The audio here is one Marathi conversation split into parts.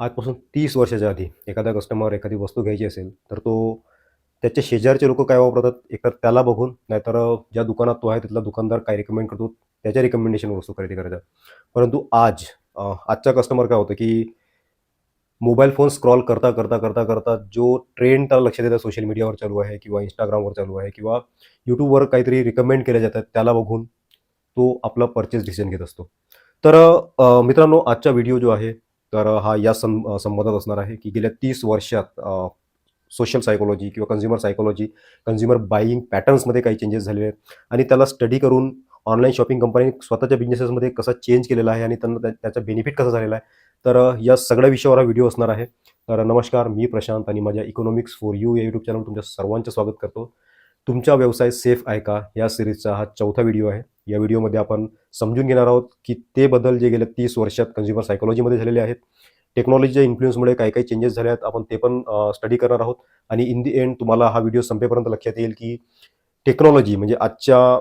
आजपासून तीस वर्षाच्या आधी एखादा कस्टमर एखादी वस्तू घ्यायची असेल तर तो त्याच्या शेजारचे लोक काय वापरतात एकतर त्याला बघून नाहीतर ज्या दुकानात तो आहे तिथला दुकानदार काय रिकमेंड करतो त्याच्या रिकमेंडेशन वस्तू खरेदी करायचा परंतु आज आजचा कस्टमर काय होतं की मोबाईल फोन स्क्रॉल करता करता करता करता जो ट्रेंड त्याला लक्षात येतात सोशल मीडियावर चालू आहे किंवा इंस्टाग्रामवर चालू आहे किंवा यूट्यूबवर काहीतरी रिकमेंड केले जातात त्याला बघून तो आपला परचेस डिसिजन घेत असतो. तर मित्रांनो आजचा व्हिडिओ जो आहे तर हा या सं संबंधात असणार आहे की गेल्या तीस वर्षात सोशल सायकोलॉजी किंवा कन्झ्युमर सायकोलॉजी कन्झ्युमर बाईंग पॅटर्न्समध्ये काही चेंजेस झालेले आहेत. आणि त्याला स्टडी करून ऑनलाईन शॉपिंग कंपनी स्वतःच्या बिझनेसेसमध्ये कसा चेंज केलेला आहे आणि त्यांना त्या- त्याचा बेनिफिट कसा झालेला आहे. तर या सगळ्या विषयावर हा व्हिडिओ असणार आहे. तर नमस्कार मी प्रशांत आणि माझ्या इकॉनॉमिक्स फॉर यू या यूट्यूब चॅनल तुमच्या सर्वांचं स्वागत करतो. तुमचा व्यवसाय सेफ आहे का? या सिरीजचा हा चौथा व्हिडिओ आहे. या व्हिडिओमध्ये आपण समजून घेणार आहोत की ते बदल जे गेल्या तीस वर्षात कन्झ्युमर सायकोलॉजीमध्ये झालेले आहेत. टेक्नॉलॉजीच्या इन्फ्लुएन्समुळे काही काही चेंजेस झाले आहेत. आपण ते पण स्टडी करणार आहोत. आणि इन दी एंड तुम्हाला हा व्हिडिओ संपेपर्यंत लक्षात येईल की टेक्नॉलॉजी म्हणजे आजच्या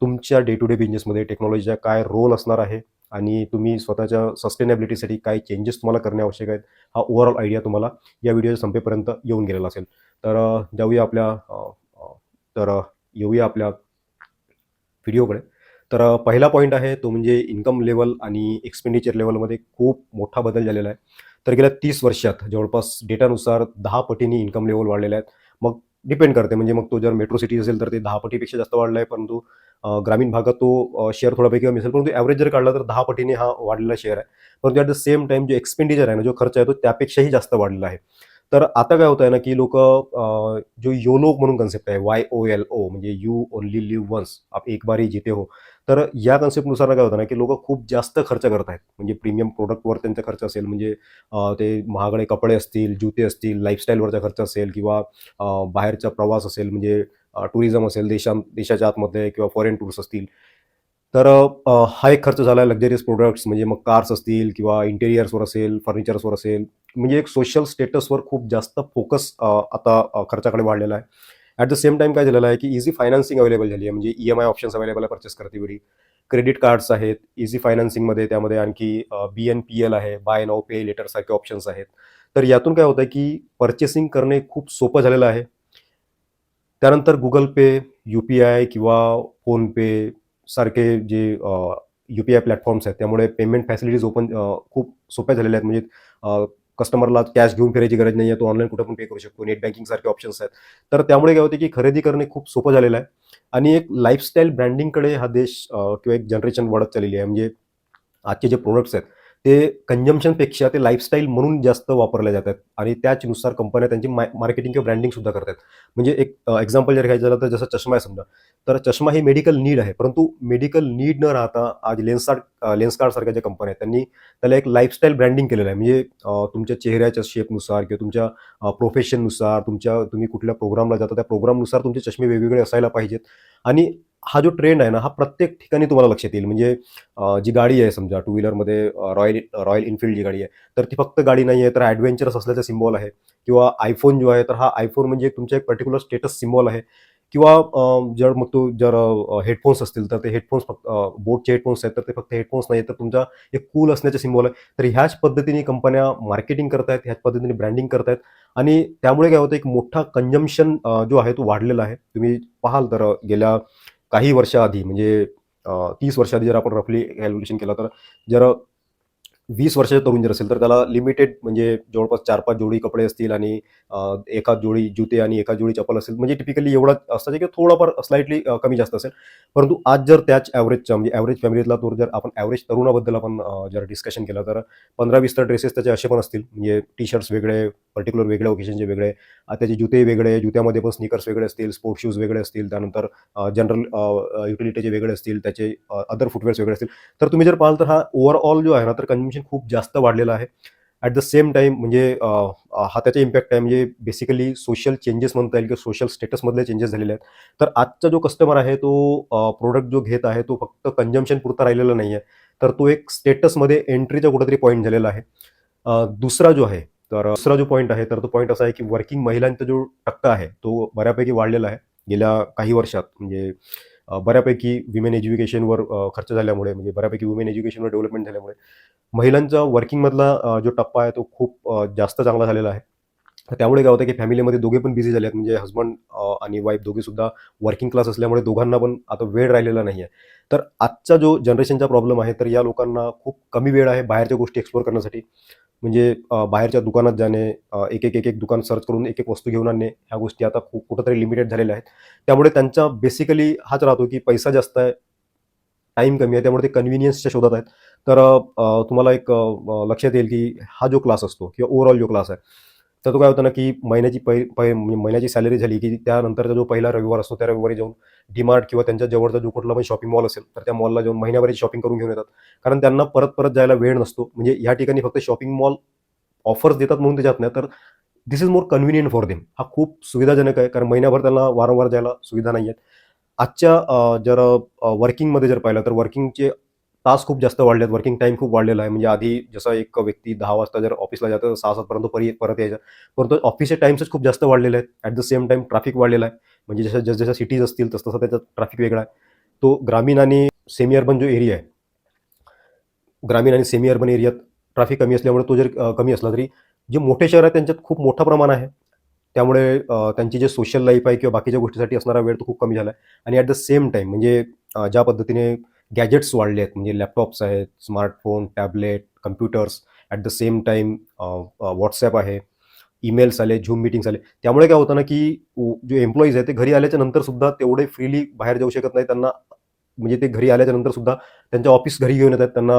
तुमच्या डे टू डे बिझनेसमध्ये टेक्नॉलॉजीचा काय रोल असणार आहे आणि तुम्ही स्वतःच्या सस्टेनेबिलिटीसाठी काय चेंजेस तुम्हाला करणे आवश्यक आहेत हा ओव्हरऑल आयडिया तुम्हाला या व्हिडिओच्या संपेपर्यंत येऊन गेलेला असेल. तर जाऊया आपल्या तर येऊया आपल्या व्हिडिओकडे. तर पहिला पॉईंट आहे तो म्हणजे इन्कम लेवल आणि एक्सपेंडिचर लेवलमध्ये खूप मोठा बदल झालेला आहे. तर गेल्या तीस वर्षात जवळपास डेटानुसार दहा पटीने इन्कम लेवल वाढलेले आहेत. मग डिपेंड करते म्हणजे मग तो जर मेट्रो सिटी असेल तर ते दहा पटीपेक्षा जास्त वाढला आहे परंतु ग्रामीण भागात तो शेअर थोडापैकी कमी असेल परंतु ॲव्हरेज जर काढला तर दहा पटीने हा वाढलेला शेअर आहे. परंतु ॲट द सेम टाइम जो एक्सपेंडिचर आहे ना जो खर्च आहे तो त्यापेक्षाही जास्त वाढलेला आहे. तर आता काय होत आहे ना की लोक जो योलो म्हणून कन्सेप्ट आहे वाय ओ एल ओ म्हणजे यू ओनली लिव्ह वन्स आप एक बारी जिते हो. तर या कन्सेप्टनुसार काय होतं ना की लोक खूप जास्त खर्च करत आहेत. म्हणजे प्रीमियम प्रोडक्टवर त्यांचा खर्च असेल म्हणजे ते महागडे कपडे असतील जुते असतील लाईफस्टाईलवरचा खर्च असेल किंवा बाहेरचा प्रवास असेल म्हणजे टुरिझम असेल देशां देशाच्या आतमध्ये किंवा फॉरेन टूर्स असतील. तर हा एक खर्च झाला आहे लक्झरियस प्रोडक्ट्स म्हणजे मग कार्स असतील किंवा इंटेरियर्सवर असेल फर्निचर्सवर असेल म्हणजे एक सोशल स्टेटसवर खूप जास्त फोकस आता खर्चाकडे वाढलेला आहे. ॲट द सेम टाईम काय झालेलं आहे की इझी फायनान्सिंग अवेलेबल झाली आहे. म्हणजे E M I options available आहे परचेस करते वेळी. क्रेडिट कार्ड्स आहेत इझी फायनान्सिंगमध्ये त्यामध्ये आणखी बी एन पी एल आहे बाय नाव पे लेटर सारखे ऑप्शन्स आहेत. तर यातून काय होतं की परचेसिंग करणे खूप सोपं झालेलं आहे. त्यानंतर Google Pay U P I किंवा फोनपे सारखे जे यू पी आय प्लॅटफॉर्म्स आहेत त्यामुळे पेमेंट फॅसिलिटीज ओपन खूप सोप्या झालेल्या आहेत. म्हणजे कस्टमरला कॅश घेऊन फिरायची गरज नाही आहे तो ऑनलाईन कुठं पण पे करू शकतो. नेट बँकिंग सारखे ऑप्शन्स आहेत. तर त्यामुळे काय होते की खरेदी करणे खूप सोपं झालेलं आहे. आणि एक लाईफस्टाईल ब्रँडिंगकडे हा देश किंवा एक जनरेशन वाढत चाललेली आहे. म्हणजे आजचे जे प्रोडक्ट्स आहेत ते कंजम्पशनपेक्षा ते लाईफस्टाईल म्हणून जास्त वापरल्या जातात. आणि त्याचनुसार कंपन्या त्यांची मार्केटिंग किंवा ब्रँडिंग सुद्धा करतात. म्हणजे एक एक्झाम्पल जर घ्यायचं झालं तर जसं चष्मा आहे समजा. तर चष्मा ही मेडिकल नीड आहे. परंतु मेडिकल नीड न राहता आज लेन्सकार्ड लेन्सकार्ड सारख्या ज्या कंपन्या आहेत त्यांनी त्याला एक लाईफस्टाईल ब्रँडिंग केलेलं आहे. म्हणजे तुमच्या चेहऱ्याच्या शेपनुसार किंवा तुमच्या प्रोफेशननुसार तुमच्या तुम्ही कुठल्या प्रोग्रामला जाता त्या प्रोग्रामनुसार तुमचे चष्मे वेगवेगळे असायला पाहिजेत. आणि हा जो ट्रेंड आहे ना हा प्रत्येक ठिकाणी तुम्हाला लक्षात येईल. म्हणजे जी गाडी आहे समजा टू व्हीलरमध्ये रॉयल रॉयल इनफिल्ड जी गाडी आहे तर ती फक्त गाडी नाही आहे तर ॲडव्हेंचरस असल्याचा सिम्बॉल आहे. किंवा आयफोन जो आहे तर हा आयफोन म्हणजे एक एक पर्टिक्युलर स्टेटस सिम्बॉल आहे. किंवा जर मग तो जर हेडफोन्स असतील तर ते हेडफोन्स फक्त बोटचे हेडफोन्स आहेत तर ते फक्त हेडफोन्स नाही तर तुमचा एक कूल असण्याचे सिम्बॉल आहे. तर ह्याच पद्धतीने कंपन्या मार्केटिंग करतायत ह्याच पद्धतीने ब्रँडिंग करतायत. आणि त्यामुळे काय होतं एक मोठा कंजम्शन जो आहे तो वाढलेला आहे. तुम्ही पाहाल तर गेल्या काही वर्षाआधी म्हणजे तीस वर्षाआधी जर आपण रफली कॅल्क्युलेशन केलं तर जर वीस वर्षाचा तरुण जर असेल तर त्याला लिमिटेड म्हणजे जवळपास चार पाच जोडी कपडे असतील आणि एका जोडी जुते आणि एका जोडी चप्पल असेल म्हणजे टिपिकली एवढा असतं की थोडाफार स्लाइटली कमी जास्त असेल. परंतु आज जर त्याच ॲव्हरेजचा म्हणजे ॲव्हरेज फॅमिलीतला तो जर आपण ॲव्हरेज तरुणाबद्दल आपण जर डिस्कशन केलं तर पंधरा वीस तर ड्रेसेस त्याचे असे पण असतील म्हणजे टी शर्ट्स वेगळे पर्टिक्युलर वेगळ्या ओकेशनचे वेगळे त्याचे जुते वेगळे जुत्यामध्ये पण स्निकर्स वेगळे असतील स्पोर्ट्स शूज वेगळे असतील त्यानंतर जनरल युटिलिटीचे वेगळे असतील त्याचे अदर फुटवेअर्स वेगळे असतील. तर तुम्ही जर पाहाल तर हा ओव्हरऑल जो आहे ना तर कन्झम्पशन खूप जास्त वाढलेला आहे. ॲट द सेम टाईम म्हणजे हा त्याचा इम्पॅक्ट आहे म्हणजे बेसिकली सोशल चेंजेस म्हणता येईल किंवा सोशल स्टेटसमधले चेंजेस झालेले आहेत. तर आजचा जो कस्टमर आहे तो प्रोडक्ट जो घेत आहे तो फक्त कन्झम्पशन पुरता राहिलेला नाही आहे तर तो एक स्टेटसमध्ये एंट्रीचा कुठेतरी पॉईंट झालेला आहे. दुसरा जो आहे तर दुसरा जो पॉईंट आहे तर तो पॉईंट असा आहे की वर्किंग महिलांचा जो टक्का आहे तो बऱ्यापैकी वाढलेला आहे. गेल्या काही वर्षात म्हणजे बऱ्यापैकी विमेन एज्युकेशनवर खर्च झाल्यामुळे म्हणजे बऱ्यापैकी वुमेन एज्युकेशनवर डेव्हलपमेंट झाल्यामुळे महिलांचा वर्किंगमधला जो टप्पा आहे तो खूप जास्त चांगला झालेला आहे. त्यामुळे काय होतं की फॅमिलीमध्ये दोघे पण बिझी झाले आहेत म्हणजे हस्बंड आणि वाईफ दोघेसुद्धा वर्किंग क्लास असल्यामुळे दोघांना पण आता वेळ राहिलेला नाही आहे तर आजचा जो जनरेशनचा प्रॉब्लेम आहे तर या लोकांना खूप कमी वेळ आहे बाहेरच्या गोष्टी एक्सप्लोर करण्यासाठी. म्हणजे बाहेरच्या दुकानात जाणे एक एक एक एक दुकान सर्च करून एक एक वस्तू घेऊन आणणे ह्या गोष्टी आता खूप कुठंतरी लिमिटेड झालेल्या आहेत. त्यामुळे त्यांचा बेसिकली हाच राहतो की पैसा जास्त आहे टाईम कमी आहे त्यामुळे ते कन्व्हिनियन्सच्या शोधात आहेत. तर तुम्हाला एक लक्षात येईल की हा जो क्लास असतो किंवा ओव्हरऑल जो क्लास आहे तर तो काय होतं ना की महिन्याची पै पै म्हणजे महिन्याची सॅलरी झाली की त्यानंतरचा जो पहिला रविवार असतो त्या रविवारी जाऊन डीमार्ट किंवा त्यांच्या जवळचा जो कुठला पण शॉपिंग मॉल असेल तर त्या मॉलला जाऊन महिन्याभराची शॉपिंग करून घेऊन येतात. कारण त्यांना परत परत जायला वेळ नसतो. म्हणजे या ठिकाणी फक्त शॉपिंग मॉल ऑफर्स देतात म्हणून ते जात नाही. तर this is more convenient for them हा खूप सुविधाजनक आहे. कारण महिन्याभर त्यांना वारंवार जायला सुविधा नाही आहेत आजच्या जर वर्किंगमध्ये जर पाहिलं तर वर्किंगचे तास खूप जास्त वाढले आहेत वर्किंग टाईम खूप वाढलेला आहे. म्हणजे आधी जसा एक व्यक्ती दहा वाजता जर ऑफिसला जातं तर सहा सातपर्यंत परी परत यायचा. परंतु ऑफिसचे टाईम्सच खूप जास्त वाढलेले आहेत. At the same time traffic वाढलेला आहे. म्हणजे जसं जसं जशा सिटीज असतील तसं तसं त्याचा ट्रॅफिक वेगळा आहे. तो ग्रामीण आणि सेमी अर्बन जो एरिया आहे ग्रामीण आणि सेमी अर्बन एरियात ट्रॅफिक कमी असल्यामुळे तो जर कमी असला तरी जे मोठे शहर आहे त्यांच्यात खूप मोठं प्रमाण आहे. त्यामुळे त्यांची जे सोशल लाईफ आहे किंवा बाकीच्या गोष्टीसाठी असणारा वेळ तो खूप कमी झाला आहे. आणि ॲट द सेम टाईम म्हणजे ज्या पद्धतीने गॅजेट्स वाढले आहेत. म्हणजे लॅपटॉप्स आहेत smartphone tablet computers at the same time WhatsApp आहे. ईमेल्स आले झूम मिटिंग्स आले. त्यामुळे काय होतं ना की जे एम्प्लॉईज आहेत ते घरी आल्याच्यानंतर सुद्धा तेवढे फ्रीली बाहेर जाऊ शकत नाही त्यांना म्हणजे ते घरी आल्याच्यानंतर सुद्धा त्यांच्या ऑफिस घरी घेऊन येतात. त्यांना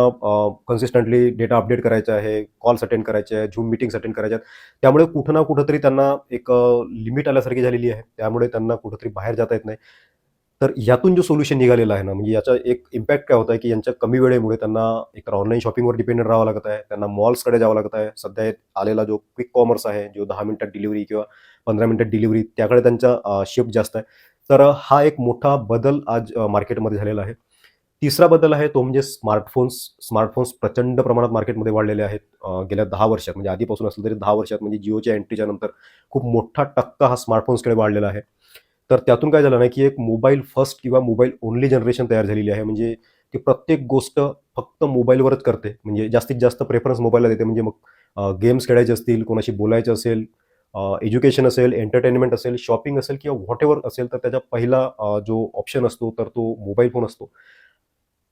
कन्सिस्टंटली डेटा अपडेट करायचा आहे कॉल्स अटेंड करायचे आहे झूम मिटिंग्स अटेंड करायच्या आहेत. त्यामुळे कुठं ना कुठंतरी त्यांना एक लिमिट आल्यासारखी झालेली आहे. त्यामुळे त्यांना कुठंतरी बाहेर जाता येत नाही. तर यातून जो सोल्युशन निघालेला आहे ना म्हणजे याचा एक इम्पॅक्ट काय होत आहे की यांच्या कमी वेळेमुळे त्यांना एक ऑनलाईन शॉपिंगवर डिपेंडेंट राहावं लागत आहे त्यांना मॉल्सकडे जावं लागत आहे. सध्या आलेला जो क्विक कॉमर्स आहे जो दहा मिनिटात डिलिव्हरी किंवा पंधरा मिनिटात डिलिव्हरी त्याकडे त्यांचा शिफ्ट जास्त आहे. तर हा एक मोठा बदल आज मार्केटमध्ये झालेला आहे. तिसरा बदल आहे तो म्हणजे स्मार्टफोन्स स्मार्टफोन्स प्रचंड प्रमाणात मार्केटमध्ये वाढलेले आहेत गेल्या दहा वर्षात. म्हणजे आधीपासून असलं तरी दहा वर्षात म्हणजे जिओच्या एंट्रीच्या नंतर खूप मोठा टक्का हा स्मार्टफोन्सकडे वाढलेला आहे. तर त्यातून काय झालं ना की एक मोबाईल फर्स्ट किंवा मोबाईल ओनली जनरेशन तयार झालेली आहे. म्हणजे ती प्रत्येक गोष्ट फक्त मोबाईलवरच करते. म्हणजे जास्तीत जास्त प्रेफरन्स मोबाईलला देते. म्हणजे मग गेम्स खेळायचे असतील कोणाशी बोलायचं असेल एज्युकेशन असेल एंटरटेनमेंट असेल शॉपिंग असेल किंवा व्हॉट असेल तर त्याचा पहिला जो ऑप्शन असतो तर तो मोबाईल फोन असतो.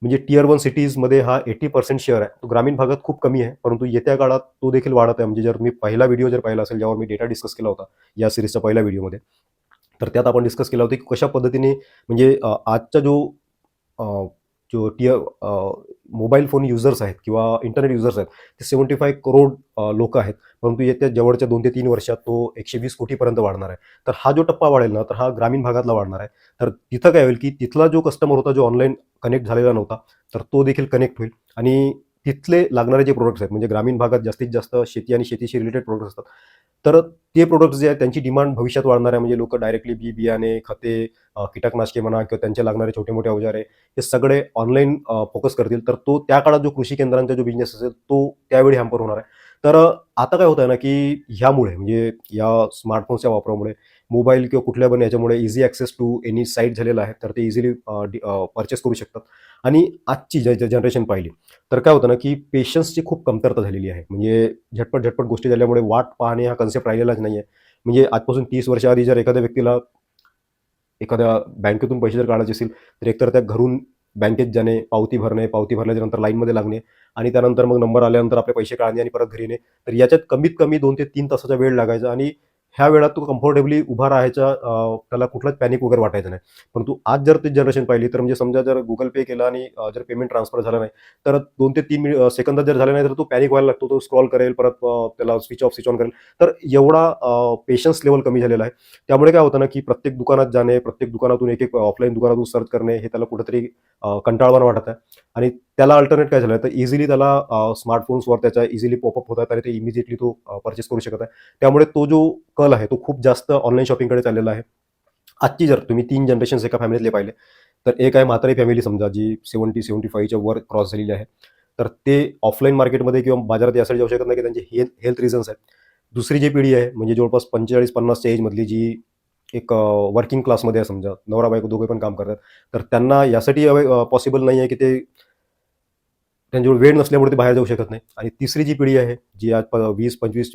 म्हणजे टियर वन सिटीजमध्ये हा एटी पर्सेंट शेअर आहे. तो ग्रामीण भागात खूप कमी आहे. परंतु येत्या काळात तो देखील वाढत आहे. म्हणजे जर मी पहिला व्हिडिओ जर पाहिला असेल ज्यावर मी डेटा डिस्कस केला होता या सिरीजचा पहिल्या व्हिडिओमध्ये तर त्यात आपण डिस्कस केला होता की कशा पद्धतीने म्हणजे आजचा जो जो टियर मोबाईल फोन युजर्स आहेत किंवा इंटरनेट युजर्स आहेत ते सेवन्टी फाय करोड लोक आहेत. परंतु येत्या जवळच्या दोन ते तीन वर्षात तो एकशे वीस कोटीपर्यंत वाढणार आहे. तर हा जो टप्पा वाढेल ना तर हा ग्रामीण भागातला वाढणार आहे. तर तिथं काय होईल की तिथला जो कस्टमर होता जो ऑनलाईन कनेक्ट झालेला नव्हता तर तो देखील कनेक्ट होईल. आणि तिथले लागणारे जे प्रोडक्ट्स आहेत म्हणजे ग्रामीण भागात जास्तीत जास्त शेती आणि शेतीशी रिलेटेड प्रोडक्ट्स असतात तर ते प्रोडक्ट्स जे आहेत त्यांची डिमांड भविष्यात वाढणार आहे. म्हणजे लोक डायरेक्टली बी बियाणे खते कीटकनाशके म्हणा किंवा त्यांचे लागणारे छोटे मोठे अवजारे हे सगळे ऑनलाईन फोकस करतील. तर तो त्या काळात जो कृषी केंद्रांचा जो बिझनेस असेल तो त्यावेळी हॅम्पर होणार आहे. तर आता काय होतं ना की ह्यामुळे म्हणजे या स्मार्टफोनच्या वापरामुळे मोबाईल किंवा कुठल्या पण याच्यामुळे easy access to any site झालेला आहे तर ते इझिली परचेस करू शकतात. आणि आजची ज जनरेशन पाहिली तर काय होतं ना की पेशन्सची खूप कमतरता झालेली आहे. म्हणजे झटपट झटपट गोष्टी झाल्यामुळे वाट पाहणे हा कन्सेप्ट राहिलेलाच नाही आहे म्हणजे आजपासून तीस वर्षाआधी जर एखाद्या व्यक्तीला एखाद्या बँकेतून पैसे जर काढायचे असतील तर एकतर त्या घरून बँकेत जाणे पावती भरणे पावती भरल्याच्या नंतर लाईनमध्ये लागणे आणि त्यानंतर मग नंबर आल्यानंतर आपले पैसे काढणे आणि परत घरी येणे. तर याच्यात कमीत कमी दोन ते तीन तासाचा वेळ लागायचा आणि ह्या वेळात तो कम्फर्टेबली उभा राहायचा त्याला कुठलाच पॅनिक वगैरे वाटायचं नाही. परंतु आज जर ती जनरेशन पाहिली तर म्हणजे समजा जर गुगल पे केला आणि जर पेमेंट ट्रान्सफर झाला नाही तर दोन ते तीन मिनिट सेकंदात जर झालं नाही तर तो पॅनिक व्हायला लागतो. तो स्क्रॉल करेल परत त्याला स्विच ऑफ स्विच ऑन करेल. तर एवढा पेशन्स लेवल कमी झालेला आहे. त्यामुळे काय होतं ना की प्रत्येक दुकानात जाणे प्रत्येक दुकानातून एक एक ऑफलाईन दुकानातून सर्च करणे हे त्याला कुठेतरी कंटाळवान वाटत आहे. आणि त्याला अल्टरनेट काय झालं तर इझिली त्याला स्मार्टफोन्सवर त्याच्या इझिली पॉपअप होतात आणि ते इमिजिएटली तो परचेस करू शकत आहे. त्यामुळे तो जो कल आहे तो खूप जास्त ऑनलाईन शॉपिंगकडे चाललेला आहे. आजची जर तुम्ही तीन जनरेशन्स एका फॅमिलीतले पाहिले तर एक आहे म्हातारी फॅमिली समजा जी सेवन्टी सेवन्टी फाईव्हच्या वर क्रॉस झालेली आहे. तर ते ऑफलाईन मार्केटमध्ये किंवा बाजारात यासाठी जाऊ शकत नाही की त्यांचे हेल्थ हेल्थ रिझन्स आहेत. दुसरी जी पिढी आहे म्हणजे जवळपास पंचेचाळीस पन्नासच्या एजमधली जी एक वर्किंग क्लासमध्ये आहे समजा नवरा बायको दोघे पण काम करतात. तर त्यांना यासाठी पॉसिबल नाही आहे की ते त्यांच्यावर वेळ नसल्यामुळे ते बाहेर जाऊ शकत नाही. आणि तिसरी जी पिढी आहे जी आज प वीस पंचवीस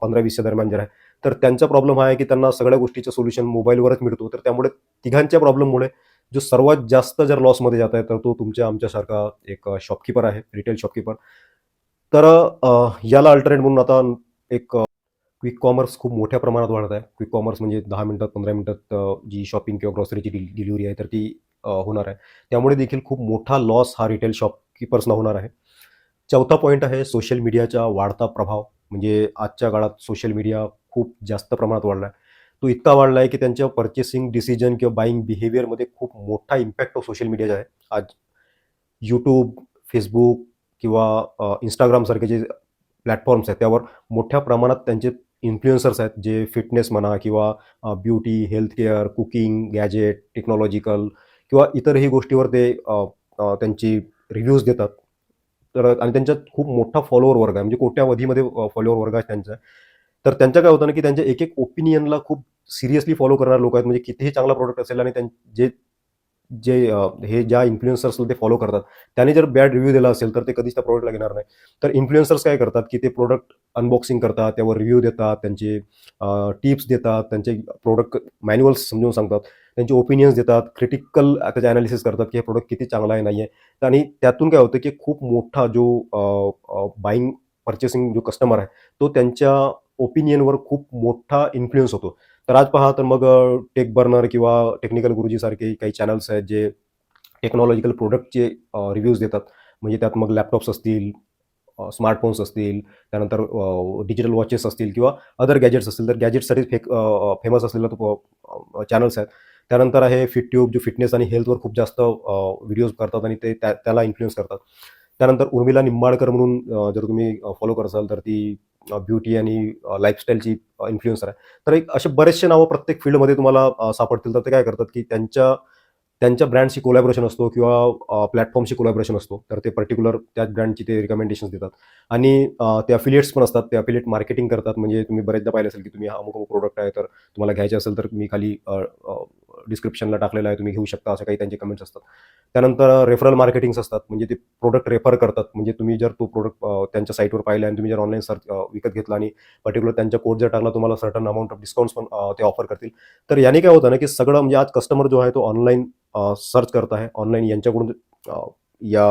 पंधरा वीसच्या दरम्यान जर आहे तर त्यांचा प्रॉब्लेम हा आहे की त्यांना सगळ्या गोष्टीचं सोल्युशन मोबाईलवरच मिळतो. तर त्यामुळे तिघांच्या प्रॉब्लेममुळे जो सर्वात जास्त जर लॉसमध्ये जात आहे तर तो तुमच्या आमच्यासारखा एक शॉपकीपर आहे रिटेल शॉपकीपर तर याला अल्टरनेट म्हणून आता एक क्विक कॉमर्स खूप मोठ्या प्रमाणात वाढत आहे. क्विक कॉमर्स म्हणजे दहा मिनिटात पंधरा मिनिटात जी शॉपिंग किंवा ग्रॉसरीची डिलिव्हरी आहे तर ती होणार आहे. त्यामुळे देखील खूप मोठा लॉस हा रिटेल शॉपकीपर्सना होणार आहे. चौथा पॉईंट आहे सोशल मीडियाचा वाढता प्रभाव. म्हणजे आजच्या काळात सोशल मीडिया खूप जास्त प्रमाणात वाढला आहे तो इतका वाढला आहे की त्यांच्या पर्चेसिंग डिसिजन किंवा बाईंग बिहेवियरमध्ये खूप मोठा इम्पॅक्ट सोशल मीडियाचा आहे. आज यूट्यूब फेसबुक किंवा इंस्टाग्रामसारखे जे प्लॅटफॉर्म्स आहेत त्यावर मोठ्या प्रमाणात त्यांचे इन्फ्लुएन्सर्स आहेत जे फिटनेस म्हणा किंवा beauty health care cooking gadget technological किंवा इतरही गोष्टीवर ते त्यांची रिव्ह्यूज देतात. तर आणि त्यांच्यात खूप मोठा फॉलोअर वर्ग आहे. म्हणजे कोट्यावधीमध्ये फॉलोअर वर्ग आहे त्यांचा. तर त्यांच्या काय होतं ना की त्यांच्या एक एक ओपिनियनला खूप सिरियसली फॉलो करणारे लोक आहेत. म्हणजे कितीही चांगला प्रोडक्ट असेल आणि त्यां जे जे हे ज्या इन्फ्लुएन्सर्सला ते फॉलो करतात त्याने जर बॅड रिव्ह्यू दिला असेल तर ते कधीच त्या प्रोडक्टला घेणार नाही. तर इन्फ्लुएन्सर्स काय करतात की ते प्रोडक्ट अनबॉक्सिंग करतात त्यावर रिव्ह्यू देतात त्यांचे टिप्स देतात त्यांचे प्रोडक्ट मॅन्युअल्स समजून सांगतात त्यांचे ओपिनियन्स देतात क्रिटिकल त्याचे अनालिसिस करतात की हे प्रोडक्ट किती चांगला आहे नाही आहे. आणि त्यातून काय होतं की खूप मोठा जो बाईंग पर्चेसिंग जो कस्टमर आहे तो त्यांच्या ओपिनियनवर खूप मोठा इन्फ्लुएन्स होतो. तर आज पहा तर मग टेक बर्नर किंवा टेक्निकल गुरुजीसारखे काही चॅनल्स आहेत जे टेक्नॉलॉजिकल प्रोडक्टचे रिव्ह्यूज देतात. म्हणजे त्यात मग लॅपटॉप्स असतील स्मार्टफोन्स असतील त्यानंतर डिजिटल वॉचेस असतील किंवा अदर गॅजेट्स असतील. तर गॅजेट्ससाठी फेक फेमस असलेला तो चॅनल्स आहेत. त्यानंतर आहे फिटट्यूब जो फिटनेस आणि हेल्थवर खूप जास्त व्हिडिओज करतात आणि ते त्या त्याला इन्फ्लुएन्स करतात. त्यानंतर उर्मिला निंबाळकर म्हणून जर तुम्ही फॉलो करसाल तर ती ब्युटी आणि लाईफस्टाईलची इन्फ्लुएन्सर आहे. तर एक असे बरेचसे नावं प्रत्येक फील्डमध्ये तुम्हाला सापडतील. तर ते काय करतात की त्यांच्या त्यांच्या ब्रँडशी कोलॅबरेशन असतो किंवा प्लॅटफॉर्मशी कोलॅबरेशन असतो. तर ते पर्टिक्युलर त्याच ब्रँडची ते रिकमेंडेशन देतात. आणि ते अफिलिएट्स पण असतात. ते अफिलिएट मार्केटिंग करतात. म्हणजे तुम्ही बरेचदा पाहिलं असेल की तुम्ही हा अमुक अमुक प्रोडक्ट आहे तर तुम्हाला घ्यायचे असेल तर मी खाली डिस्क्रिप्शनला टाकलेलं आहे तुम्ही घेऊ शकता असं काही त्यांचे कमेंट्स असतात. त्यानंतर रेफरल मार्केटिंग्स असतात म्हणजे ते प्रोडक्ट रेफर करतात. म्हणजे तुम्ही जर तो प्रोडक्ट त्यांच्या साईटवर पाहिला आणि तुम्ही जर ऑनलाईन सर्च विकत घेतला आणि पर्टिक्युलर त्यांच्या कोड जर टाकला तुम्हाला सर्टन अमाऊंट ऑफ डिस्काउंट्स पण ते ऑफर करतील. तर याने काय होतं ना की सगळं म्हणजे आज कस्टमर जो आहे तो ऑनलाईन सर्च करत आहे. ऑनलाईन यांच्याकडून या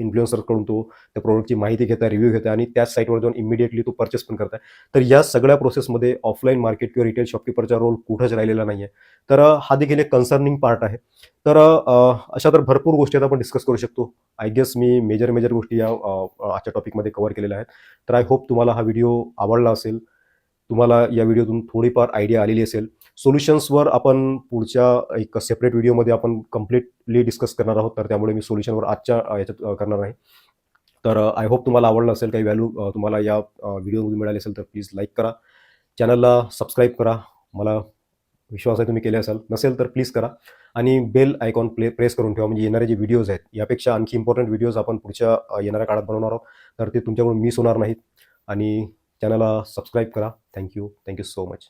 इन्फ्लुएन्सरकडून तो त्या प्रोडक्टची माहिती घेता रिव्ह्यू घेता आहे आणि त्याच साईटवर जाऊन इमिडिएटली तो परचेस पण करताय. तर या सगळ्या प्रोसेसमध्ये ऑफलाईन मार्केट किंवा रिटेल शॉपकीपरचा रोल कुठंच राहिलेला नाही आहे तर हा देखील एक कन्सर्निंग पार्ट आहे. तर अशा तर भरपूर गोष्टी आता आपण डिस्कस करू शकतो. आय गेस मी मेजर मेजर गोष्टी या आजच्या टॉपिकमध्ये कव्हर केलेल्या आहेत. तर आय होप तुम्हाला हा व्हिडिओ आवडला असेल. तुम्हाला या व्हिडिओतून थोडीफार आयडिया आलेली असेल. सोल्युशन्सवर आपण पुढच्या एक सेपरेट व्हिडिओमध्ये आपण कम्प्लिटली डिस्कस करणार आहोत. तर त्यामुळे मी सोल्युशनवर आजच्या याच्यात करणार नाही तर आय होप तुम्हाला आवडलं असेल काही व्हॅल्यू तुम्हाला या व्हिडिओमध्ये मिळाली असेल तर प्लीज लाईक करा. चॅनलला सबस्क्राईब करा. मला विश्वास आहे तुम्ही केले असाल. नसेल तर प्लीज करा. आणि बेल आयकॉन प्ले प्रेस करून ठेवा. म्हणजे येणारे जे व्हिडिओज आहेत यापेक्षा आणखी इम्पॉर्टंट व्हिडिओज आपण पुढच्या येणाऱ्या काळात बनवणार आहोत. तर ते तुमच्याकडून मिस होणार नाहीत. आणि चॅनलला सबस्क्राईब करा. Thank you thank you so much